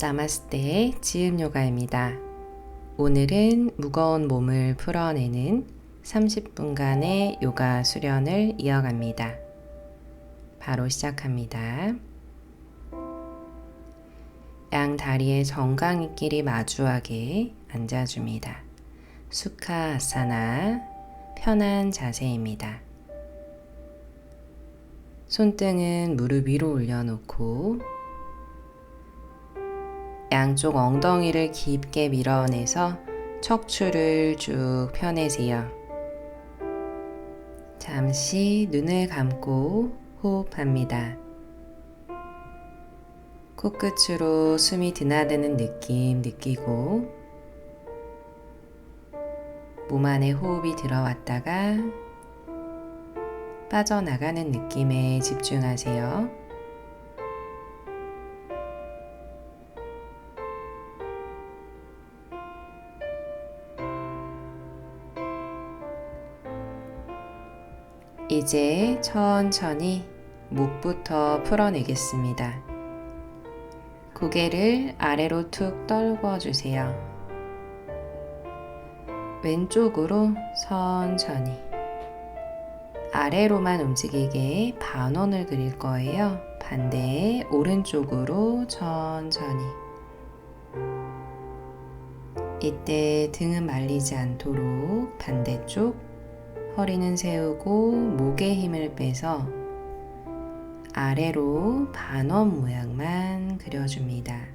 나마스테 지음 요가입니다. 오늘은 무거운 몸을 풀어내는 30분간의 요가 수련을 이어갑니다. 바로 시작합니다. 양 다리의 정강이끼리 마주하게 앉아줍니다. 수카아사나 편한 자세입니다. 손등은 무릎 위로 올려놓고 양쪽 엉덩이를 깊게 밀어내서 척추를 쭉 펴내세요. 잠시 눈을 감고 호흡합니다. 코끝으로 숨이 드나드는 느낌 느끼고 몸 안에 호흡이 들어왔다가 빠져나가는 느낌에 집중하세요. 이제 천천히 목부터 풀어내겠습니다. 고개를 아래로 툭 떨궈 주세요. 왼쪽으로 천천히 아래로만 움직이게 반원을 그릴 거예요. 반대 오른쪽으로 천천히 이때 등은 말리지 않도록 반대쪽 허리는 세우고 목에 힘을 빼서 아래로 반원 모양만 그려줍니다.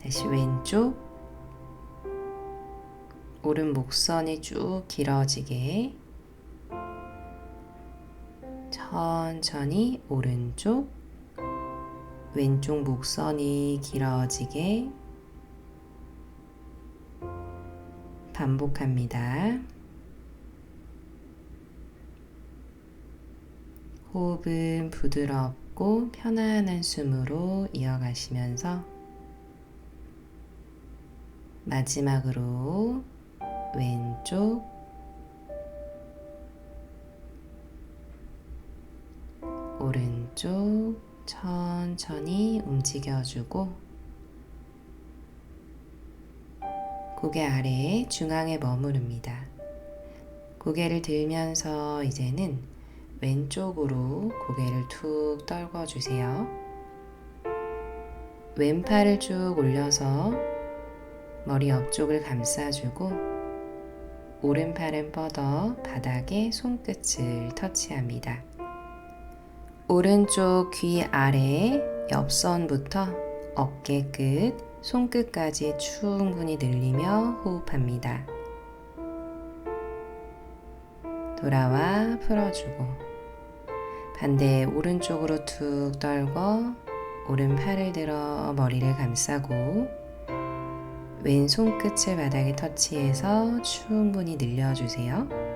다시 왼쪽 오른 목선이 쭉 길어지게 천천히 오른쪽 왼쪽 목선이 길어지게 반복합니다. 호흡은 부드럽고 편안한 숨으로 이어가시면서 마지막으로 왼쪽 오른쪽 천천히 움직여주고 고개 아래 중앙에 머무릅니다. 고개를 들면서 이제는 왼쪽으로 고개를 툭 떨궈 주세요. 왼팔을 쭉 올려서 머리 옆쪽을 감싸주고 오른팔은 뻗어 바닥에 손끝을 터치합니다. 오른쪽 귀 아래 옆선부터 어깨 끝 손끝까지 충분히 늘리며 호흡합니다. 돌아와 풀어주고 반대 오른쪽으로 툭 떨고 오른팔을 들어 머리를 감싸고 왼손 끝을 바닥에 터치해서 충분히 늘려주세요.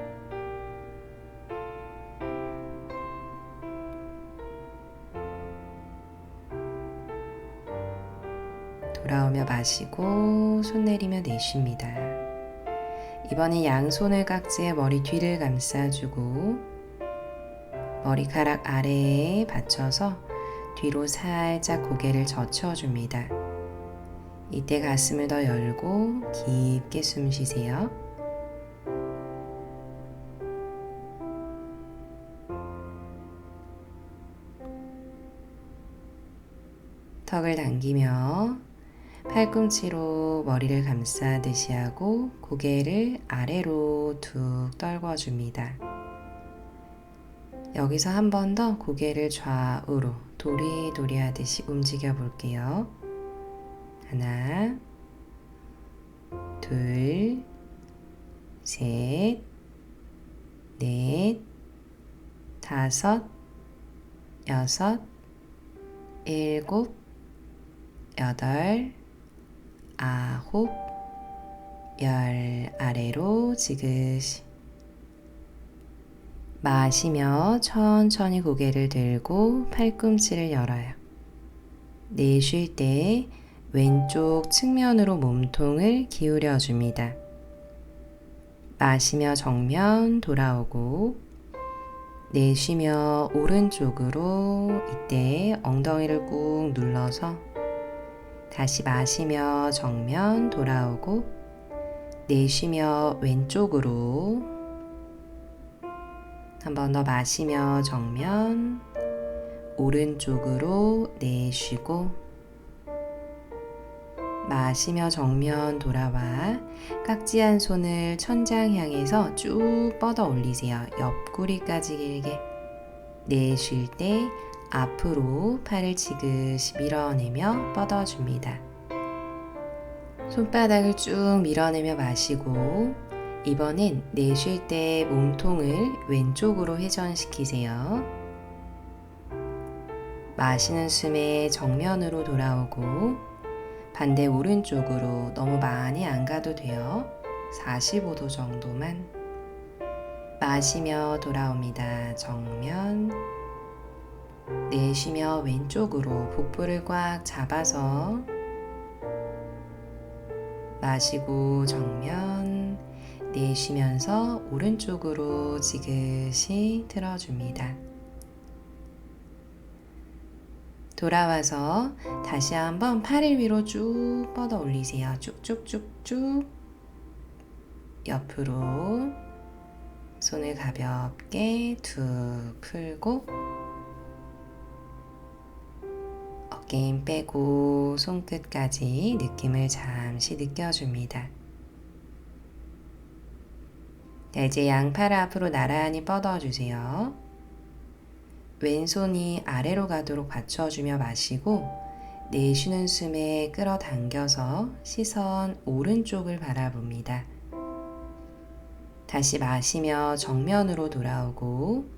돌아오며 마시고 손 내리며 내쉽니다. 이번엔 양손을 깍지에 머리 뒤를 감싸주고 머리카락 아래에 받쳐서 뒤로 살짝 고개를 젖혀줍니다. 이때 가슴을 더 열고 깊게 숨 쉬세요. 턱을 당기며 팔꿈치로 머리를 감싸듯이 하고 고개를 아래로 툭 떨궈줍니다. 여기서 한 번 더 고개를 좌우로 도리도리 하듯이 움직여 볼게요. 하나, 둘, 셋, 넷, 다섯, 여섯, 일곱, 여덟, 아홉, 열 아래로 지그시 마시며 천천히 고개를 들고 팔꿈치를 열어요. 내쉴 때 왼쪽 측면으로 몸통을 기울여 줍니다. 마시며 정면 돌아오고 내쉬며 오른쪽으로 이때 엉덩이를 꾹 눌러서 다시 마시며 정면 돌아오고 내쉬며 왼쪽으로 한 번 더 마시며 정면 오른쪽으로 내쉬고 마시며 정면 돌아와 깍지 한 손을 천장 향해서 쭉 뻗어 올리세요. 옆구리까지 길게 내쉴 때 앞으로 팔을 지그시 밀어내며 뻗어줍니다. 손바닥을 쭉 밀어내며 마시고 이번엔 내쉴 때 몸통을 왼쪽으로 회전시키세요. 마시는 숨에 정면으로 돌아오고 반대 오른쪽으로 너무 많이 안 가도 돼요. 45도 정도만. 마시며 돌아옵니다. 정면. 내쉬며 왼쪽으로 복부를 꽉 잡아서 마시고 정면. 내쉬면서 오른쪽으로 지그시 틀어줍니다. 돌아와서 다시 한번 팔을 위로 쭉 뻗어 올리세요. 쭉쭉쭉쭉 옆으로 손을 가볍게 툭 풀고 어깨 힘 빼고 손끝까지 느낌을 잠시 느껴줍니다. 이제 양팔 앞으로 나란히 뻗어주세요. 왼손이 아래로 가도록 받쳐주며 마시고 내쉬는 숨에 끌어당겨서 시선 오른쪽을 바라봅니다. 다시 마시며 정면으로 돌아오고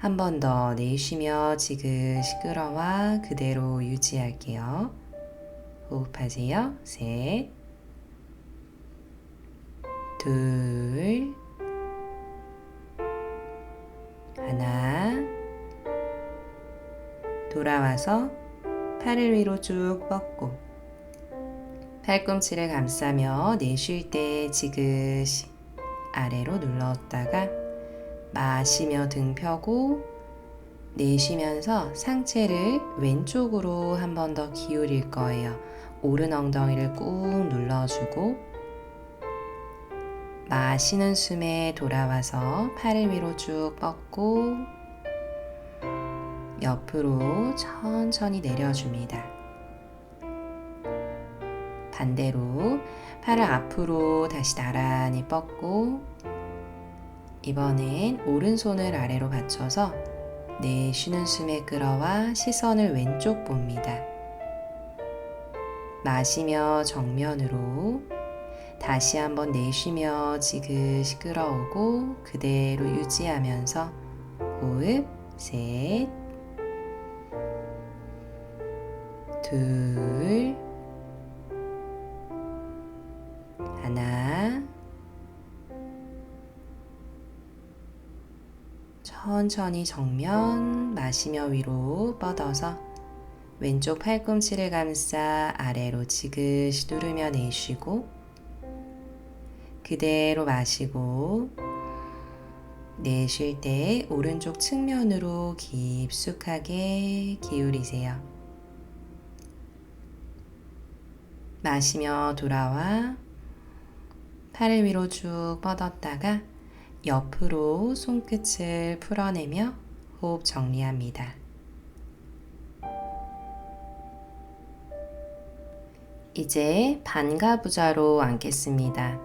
한 번 더 내쉬며 지그시 끌어와 그대로 유지할게요. 호흡하세요. 셋, 둘, 하나, 돌아와서 팔을 위로 쭉 뻗고 팔꿈치를 감싸며 내쉴 때 지그시 아래로 눌렀다가 마시며 등 펴고 내쉬면서 상체를 왼쪽으로 한 번 더 기울일 거예요. 오른 엉덩이를 꾹 눌러주고 마시는 숨에 돌아와서 팔을 위로 쭉 뻗고 옆으로 천천히 내려줍니다. 반대로 팔을 앞으로 다시 나란히 뻗고 이번엔 오른손을 아래로 받쳐서 내쉬는 숨에 끌어와 시선을 왼쪽 봅니다. 마시며 정면으로 다시 한번 내쉬며 지그시 끌어오고 그대로 유지하면서 호흡 셋 둘, 하나, 천천히 정면 마시며 위로 뻗어서 왼쪽 팔꿈치를 감싸 아래로 지그시 누르며 내쉬고 그대로 마시고 내쉴 때 오른쪽 측면으로 깊숙하게 기울이세요. 마시며 돌아와 팔을 위로 쭉 뻗었다가 옆으로 손끝을 풀어내며 호흡 정리합니다. 이제 반가부자로 앉겠습니다.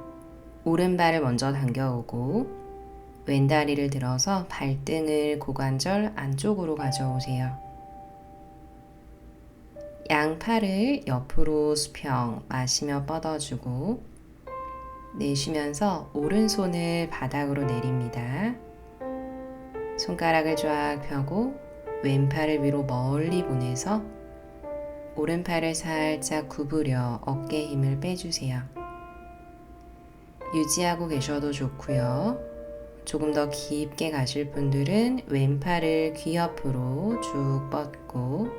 오른발을 먼저 당겨오고 왼다리를 들어서 발등을 고관절 안쪽으로 가져오세요. 양팔을 옆으로 수평 마시며 뻗어주고 내쉬면서 오른손을 바닥으로 내립니다. 손가락을 쫙 펴고 왼팔을 위로 멀리 보내서 오른팔을 살짝 구부려 어깨 힘을 빼주세요. 유지하고 계셔도 좋고요. 조금 더 깊게 가실 분들은 왼팔을 귀 옆으로 쭉 뻗고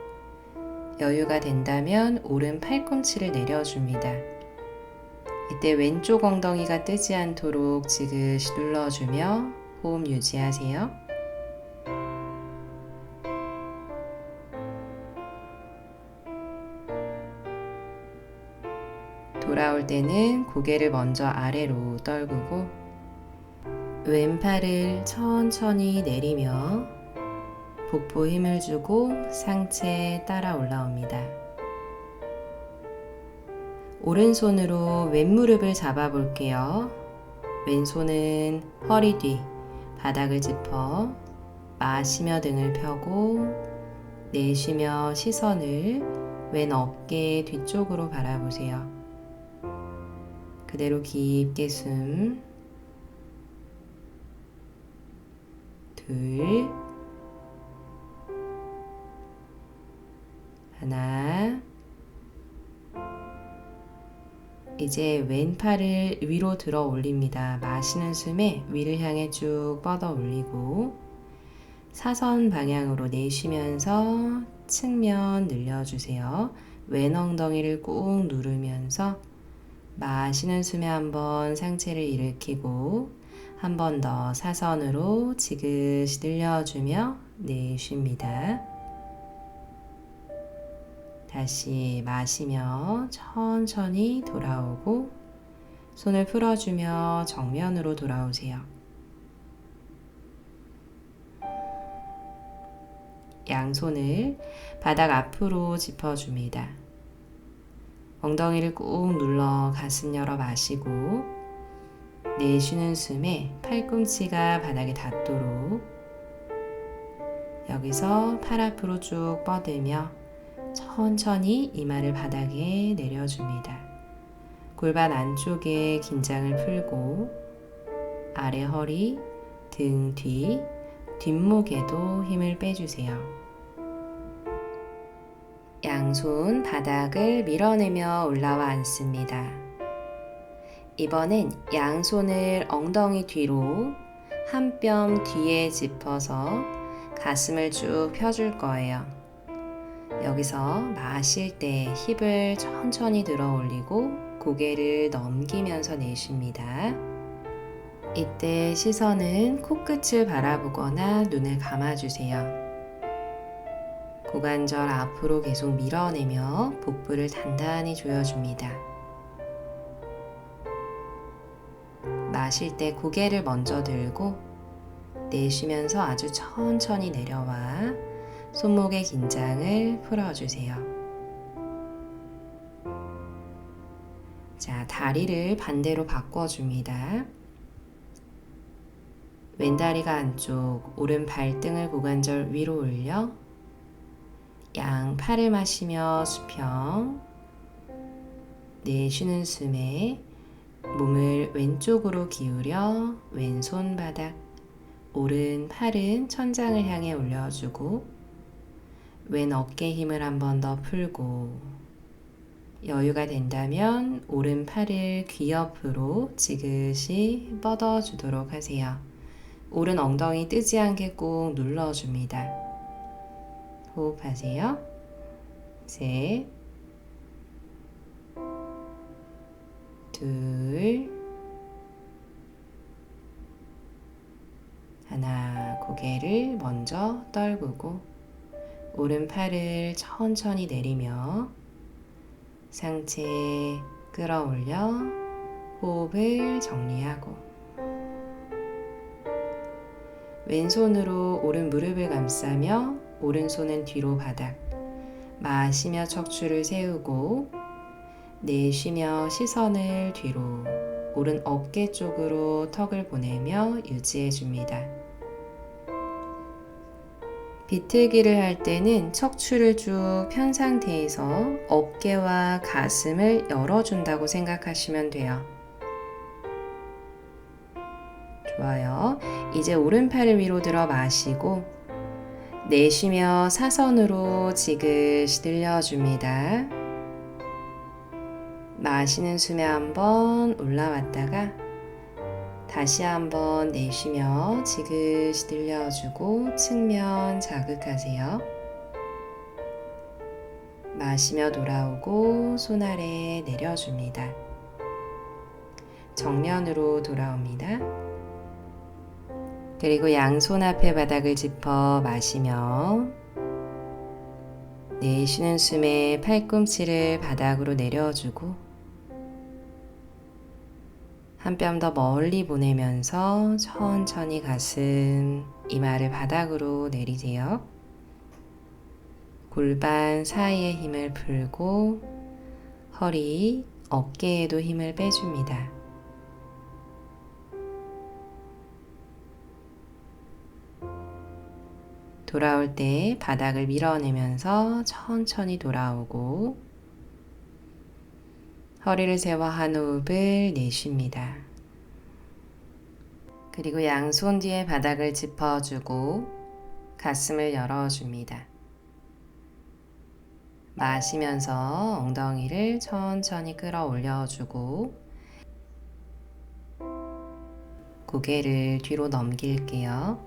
여유가 된다면 오른 팔꿈치를 내려줍니다. 이때 왼쪽 엉덩이가 뜨지 않도록 지그시 눌러주며 호흡 유지하세요. 돌아올 때는 고개를 먼저 아래로 떨구고 왼팔을 천천히 내리며 복부 힘을 주고 상체에 따라 올라옵니다. 오른손으로 왼무릎을 잡아 볼게요. 왼손은 허리 뒤, 바닥을 짚어 마시며 등을 펴고 내쉬며 시선을 왼 어깨 뒤쪽으로 바라보세요. 그대로 깊게 숨, 둘, 하나, 이제 왼팔을 위로 들어 올립니다. 마시는 숨에 위를 향해 쭉 뻗어 올리고 사선 방향으로 내쉬면서 측면 늘려주세요. 왼 엉덩이를 꾹 누르면서 마시는 숨에 한번 상체를 일으키고 한 번 더 사선으로 지그시 늘려주며 내쉽니다. 다시 마시며 천천히 돌아오고 손을 풀어주며 정면으로 돌아오세요. 양손을 바닥 앞으로 짚어줍니다. 엉덩이를 꾹 눌러 가슴 열어 마시고 내쉬는 숨에 팔꿈치가 바닥에 닿도록 여기서 팔 앞으로 쭉 뻗으며 천천히 이마를 바닥에 내려줍니다. 골반 안쪽에 긴장을 풀고 아래 허리, 등 뒤, 뒷목에도 힘을 빼주세요. 양손 바닥을 밀어내며 올라와 앉습니다. 이번엔 양손을 엉덩이 뒤로 한 뼘 뒤에 짚어서 가슴을 쭉 펴줄 거예요. 여기서 마실 때 힙을 천천히 들어 올리고 고개를 넘기면서 내쉽니다. 이때 시선은 코끝을 바라보거나 눈을 감아주세요. 고관절 앞으로 계속 밀어내며 복부를 단단히 조여줍니다. 마실 때 고개를 먼저 들고 내쉬면서 아주 천천히 내려와 손목의 긴장을 풀어주세요. 자, 다리를 반대로 바꿔줍니다. 왼다리가 안쪽, 오른 발등을 고관절 위로 올려 양 팔을 마시며 수평 내쉬는 숨에 몸을 왼쪽으로 기울여 왼손 바닥 오른 팔은 천장을 향해 올려주고 왼 어깨 힘을 한 번 더 풀고 여유가 된다면 오른팔을 귀 옆으로 지그시 뻗어 주도록 하세요. 오른 엉덩이 뜨지 않게 꾹 눌러줍니다. 호흡하세요. 셋, 둘, 하나, 고개를 먼저 떨구고 오른팔을 천천히 내리며 상체 끌어올려 호흡을 정리하고 왼손으로 오른 무릎을 감싸며 오른손은 뒤로 바닥 마시며 척추를 세우고 내쉬며 시선을 뒤로 오른 어깨 쪽으로 턱을 보내며 유지해 줍니다. 비틀기를 할 때는 척추를 쭉 편 상태에서 어깨와 가슴을 열어준다고 생각하시면 돼요. 좋아요. 이제 오른팔을 위로 들어 마시고 내쉬며 사선으로 지그시 들려줍니다. 마시는 숨에 한번 올라왔다가 다시 한번 내쉬며 지그시 들려주고 측면 자극하세요. 마시며 돌아오고 손 아래 내려줍니다. 정면으로 돌아옵니다. 그리고 양손 앞에 바닥을 짚어 마시며 내쉬는 숨에 팔꿈치를 바닥으로 내려주고 한 뼘 더 멀리 보내면서 천천히 가슴, 이마를 바닥으로 내리세요. 골반 사이에 힘을 풀고 허리, 어깨에도 힘을 빼줍니다. 돌아올 때 바닥을 밀어내면서 천천히 돌아오고 허리를 세워 한 호흡을 내쉽니다. 그리고 양손 뒤에 바닥을 짚어주고 가슴을 열어줍니다. 마시면서 엉덩이를 천천히 끌어올려주고 고개를 뒤로 넘길게요.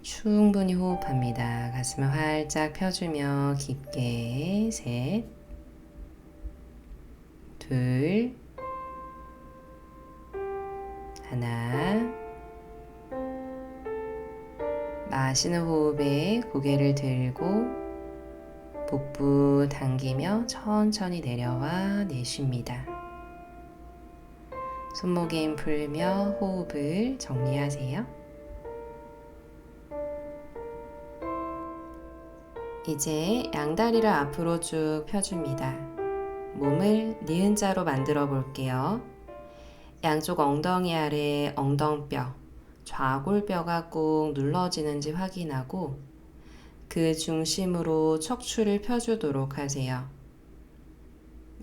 충분히 호흡합니다. 가슴을 활짝 펴주며 깊게 셋, 둘, 하나. 마시는 호흡에 고개를 들고 복부 당기며 천천히 내려와 내쉽니다. 손목에 힘 풀며 호흡을 정리하세요. 이제 양다리를 앞으로 쭉 펴줍니다. 몸을 니은 자로 만들어 볼게요. 양쪽 엉덩이 아래 엉덩뼈, 좌골뼈가 꾹 눌러지는지 확인하고 그 중심으로 척추를 펴주도록 하세요.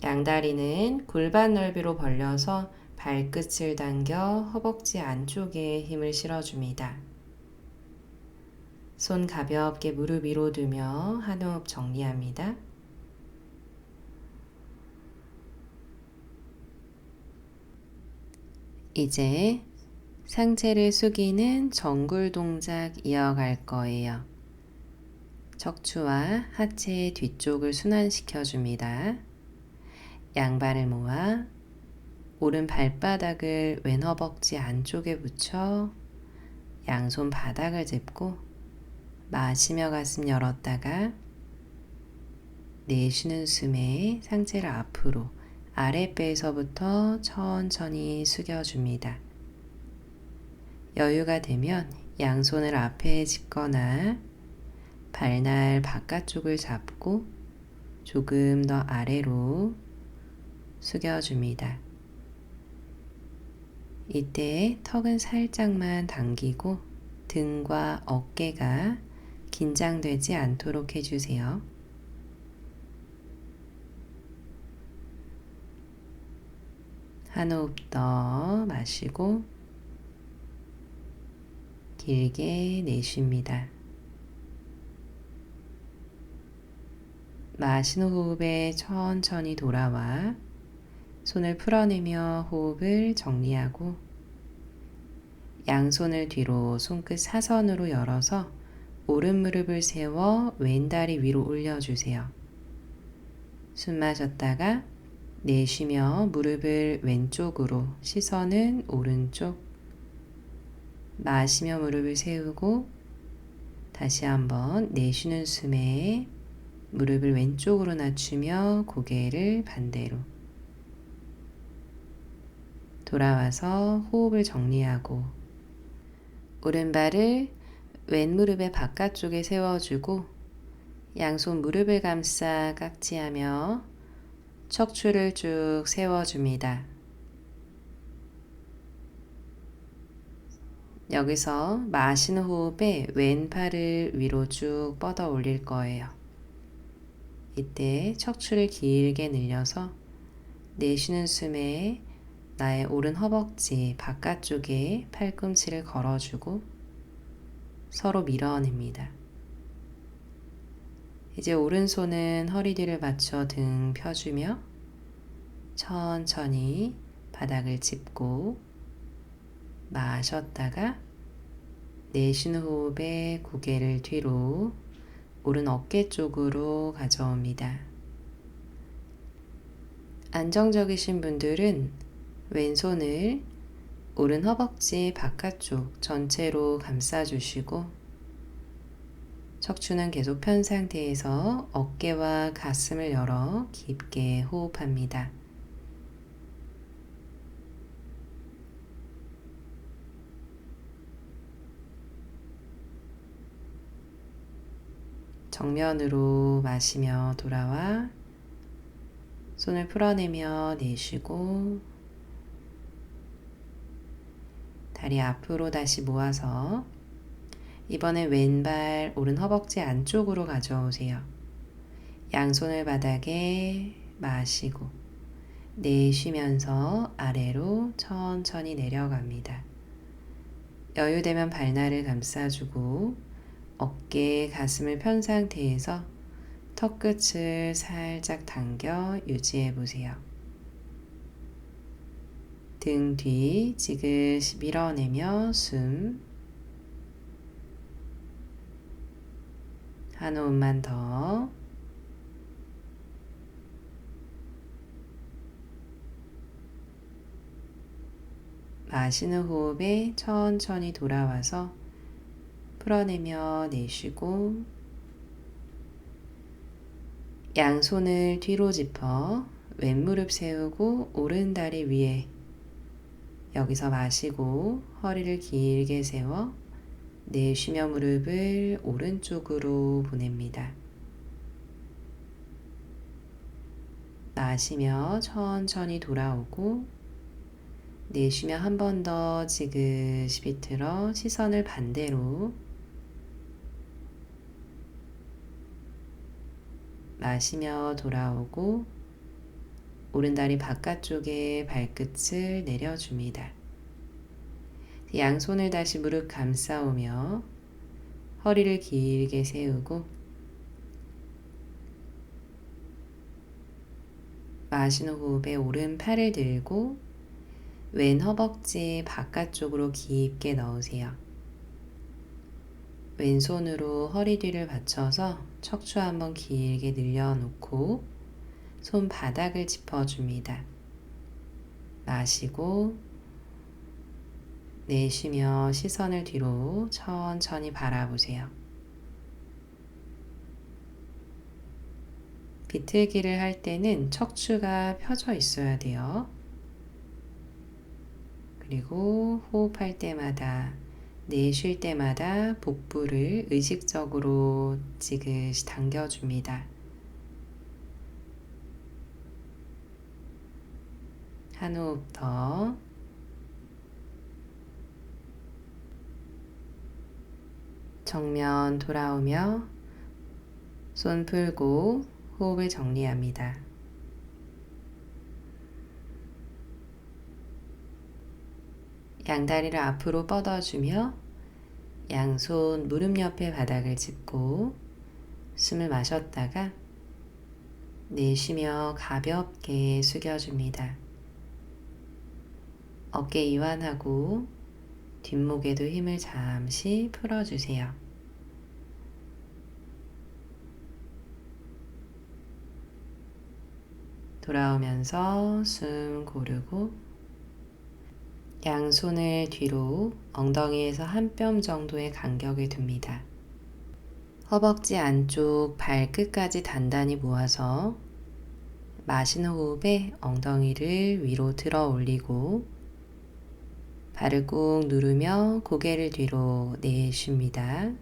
양다리는 골반 넓이로 벌려서 발끝을 당겨 허벅지 안쪽에 힘을 실어줍니다. 손 가볍게 무릎 위로 두며 한 호흡 정리합니다. 이제 상체를 숙이는 정굴 동작 이어갈 거예요. 척추와 하체 뒤쪽을 순환시켜 줍니다. 양발을 모아 오른 발바닥을 왼 허벅지 안쪽에 붙여 양손 바닥을 짚고 마시며 가슴 열었다가 내쉬는 숨에 상체를 앞으로 아랫배에서부터 천천히 숙여줍니다. 여유가 되면 양손을 앞에 짚거나 발날 바깥쪽을 잡고 조금 더 아래로 숙여줍니다. 이때 턱은 살짝만 당기고 등과 어깨가 긴장되지 않도록 해주세요. 한 호흡 더 마시고 길게 내쉽니다. 마시는 호흡에 천천히 돌아와 손을 풀어내며 호흡을 정리하고 양손을 뒤로 손끝 사선으로 열어서 오른 무릎을 세워 왼다리 위로 올려주세요. 숨 마셨다가 내쉬며 무릎을 왼쪽으로 시선은 오른쪽. 마시며 무릎을 세우고 다시 한번 내쉬는 숨에 무릎을 왼쪽으로 낮추며 고개를 반대로. 돌아와서 호흡을 정리하고 오른발을 왼무릎의 바깥쪽에 세워주고 양손 무릎을 감싸 깍지하며 척추를 쭉 세워줍니다. 여기서 마시는 호흡에 왼팔을 위로 쭉 뻗어 올릴 거예요. 이때 척추를 길게 늘려서 내쉬는 숨에 나의 오른 허벅지 바깥쪽에 팔꿈치를 걸어주고 서로 밀어냅니다. 이제 오른손은 허리 뒤를 받쳐 등 펴주며 천천히 바닥을 짚고 마셨다가 내쉬는 호흡에 고개를 뒤로 오른 어깨 쪽으로 가져옵니다. 안정적이신 분들은 왼손을 오른 허벅지 바깥쪽 전체로 감싸주시고 척추는 계속 편 상태에서 어깨와 가슴을 열어 깊게 호흡합니다. 정면으로 마시며 돌아와 손을 풀어내며 내쉬고 다리 앞으로 다시 모아서 이번엔 왼발 오른 허벅지 안쪽으로 가져오세요. 양손을 바닥에 마시고 내쉬면서 아래로 천천히 내려갑니다. 여유되면 발날을 감싸주고 어깨, 가슴을 편 상태에서 턱끝을 살짝 당겨 유지해 보세요. 등 뒤 지그시 밀어내며 숨. 한 호흡만 더. 마시는 호흡에 천천히 돌아와서 풀어내며 내쉬고 양손을 뒤로 짚어 왼무릎 세우고 오른 다리 위에 여기서 마시고 허리를 길게 세워 내쉬며 무릎을 오른쪽으로 보냅니다. 마시며 천천히 돌아오고 내쉬며 한 번 더 지그시 비틀어 시선을 반대로 마시며 돌아오고 오른다리 바깥쪽에 발끝을 내려줍니다. 양손을 다시 무릎 감싸오며 허리를 길게 세우고 마시는 호흡에 오른 팔을 들고 왼 허벅지 바깥쪽으로 깊게 넣으세요. 왼손으로 허리 뒤를 받쳐서 척추 한번 길게 늘려놓고 손 바닥을 짚어줍니다. 마시고 내쉬며 시선을 뒤로 천천히 바라보세요. 비틀기를 할 때는 척추가 펴져 있어야 돼요. 그리고 호흡할 때마다 내쉴 때마다 복부를 의식적으로 지그시 당겨줍니다. 한 호흡 더. 정면 돌아오며 손 풀고 호흡을 정리합니다. 양다리를 앞으로 뻗어주며 양손 무릎 옆에 바닥을 짚고 숨을 마셨다가 내쉬며 가볍게 숙여줍니다. 어깨 이완하고 뒷목에도 힘을 잠시 풀어주세요. 돌아오면서 숨 고르고 양손을 뒤로 엉덩이에서 한 뼘 정도의 간격을 둡니다. 허벅지 안쪽 발끝까지 단단히 모아서 마시는 호흡에 엉덩이를 위로 들어 올리고 발을 꾹 누르며 고개를 뒤로 내쉽니다.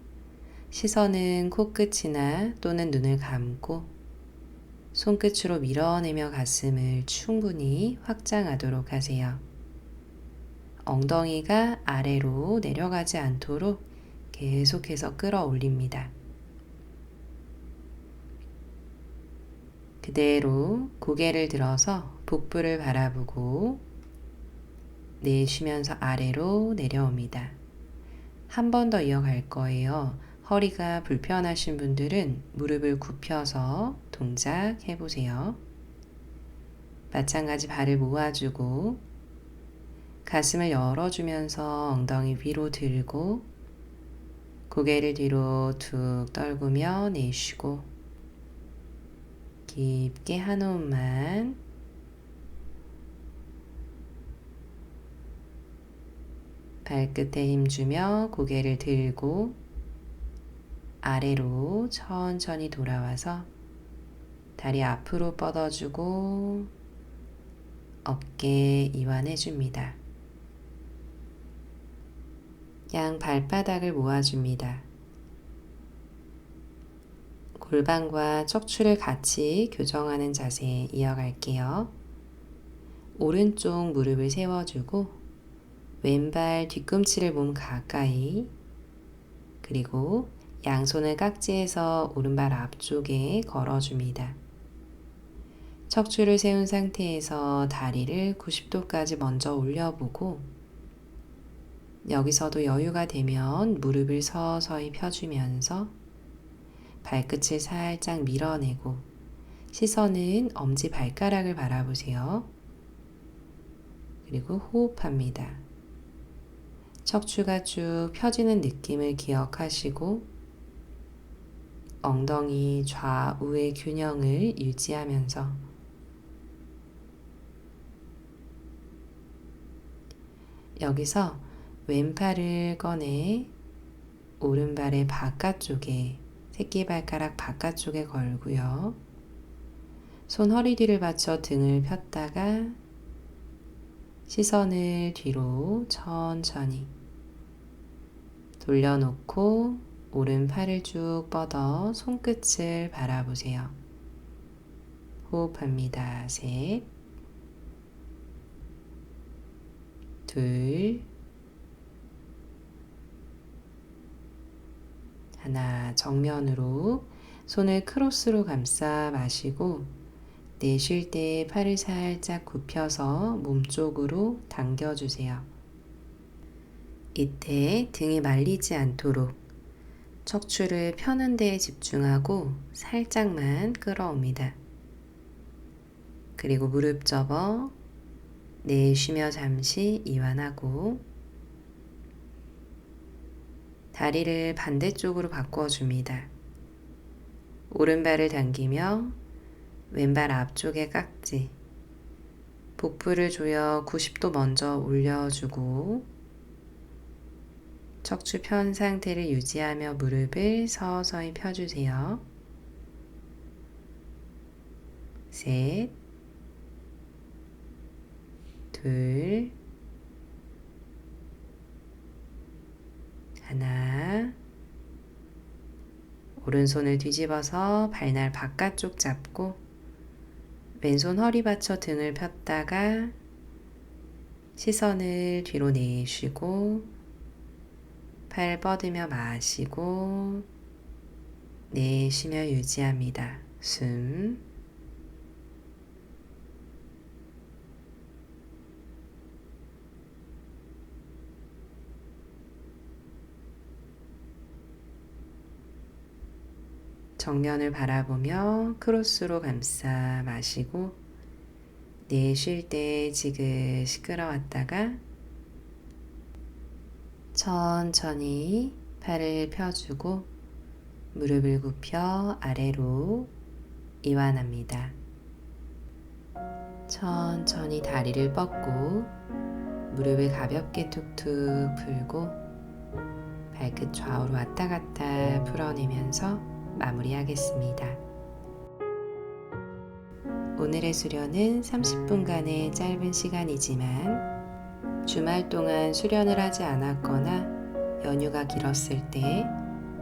시선은 코끝이나 또는 눈을 감고 손끝으로 밀어내며 가슴을 충분히 확장하도록 하세요. 엉덩이가 아래로 내려가지 않도록 계속해서 끌어올립니다. 그대로 고개를 들어서 복부를 바라보고 내쉬면서 아래로 내려옵니다. 한 번 더 이어갈 거예요. 허리가 불편하신 분들은 무릎을 굽혀서 동작 해 보세요. 마찬가지 발을 모아주고 가슴을 열어주면서 엉덩이 위로 들고 고개를 뒤로 툭 떨구며 내쉬고 깊게 한 호흡만 발끝에 힘주며 고개를 들고 아래로 천천히 돌아와서 다리 앞으로 뻗어주고 어깨 이완해줍니다. 양 발바닥을 모아줍니다. 골반과 척추를 같이 교정하는 자세 이어갈게요. 오른쪽 무릎을 세워주고 왼발 뒤꿈치를 몸 가까이 그리고 양손을 깍지에서 오른발 앞쪽에 걸어줍니다. 척추를 세운 상태에서 다리를 90도까지 먼저 올려보고 여기서도 여유가 되면 무릎을 서서히 펴주면서 발끝을 살짝 밀어내고 시선은 엄지 발가락을 바라보세요. 그리고 호흡합니다. 척추가 쭉 펴지는 느낌을 기억하시고 엉덩이 좌우의 균형을 유지하면서 여기서 왼팔을 꺼내 오른발의 바깥쪽에 새끼발가락 바깥쪽에 걸고요. 손 허리 뒤를 받쳐 등을 폈다가 시선을 뒤로 천천히 돌려놓고 오른팔을 쭉 뻗어 손끝을 바라보세요. 호흡합니다. 셋, 둘, 하나 정면으로 손을 크로스로 감싸 마시고 내쉴 때 팔을 살짝 굽혀서 몸쪽으로 당겨주세요. 이때 등이 말리지 않도록 척추를 펴는 데에 집중하고 살짝만 끌어옵니다. 그리고 무릎 접어 내쉬며 잠시 이완하고 다리를 반대쪽으로 바꿔 줍니다. 오른발을 당기며 왼발 앞쪽에 깍지, 복부를 조여 90도 먼저 올려주고 척추 편 상태를 유지하며 무릎을 서서히 펴주세요. 셋, 둘, 하나, 오른손을 뒤집어서 발날 바깥쪽 잡고 왼손 허리 받쳐 등을 폈다가 시선을 뒤로 내쉬고 팔 뻗으며 마시고 내쉬며 유지합니다. 숨 정면을 바라보며 크로스로 감싸 마시고 내쉴 때 지그시 끌어왔다가 천천히 팔을 펴주고 무릎을 굽혀 아래로 이완합니다. 천천히 다리를 뻗고 무릎을 가볍게 툭툭 풀고 발끝 좌우로 왔다 갔다 풀어내면서 마무리하겠습니다. 오늘의 수련은 30분간의 짧은 시간이지만 주말 동안 수련을 하지 않았거나 연휴가 길었을 때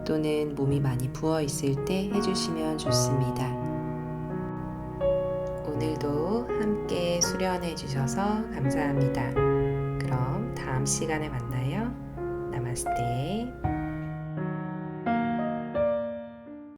또는 몸이 많이 부어 있을 때 해주시면 좋습니다. 오늘도 함께 수련해 주셔서 감사합니다. 그럼 다음 시간에 만나요. 나마스테.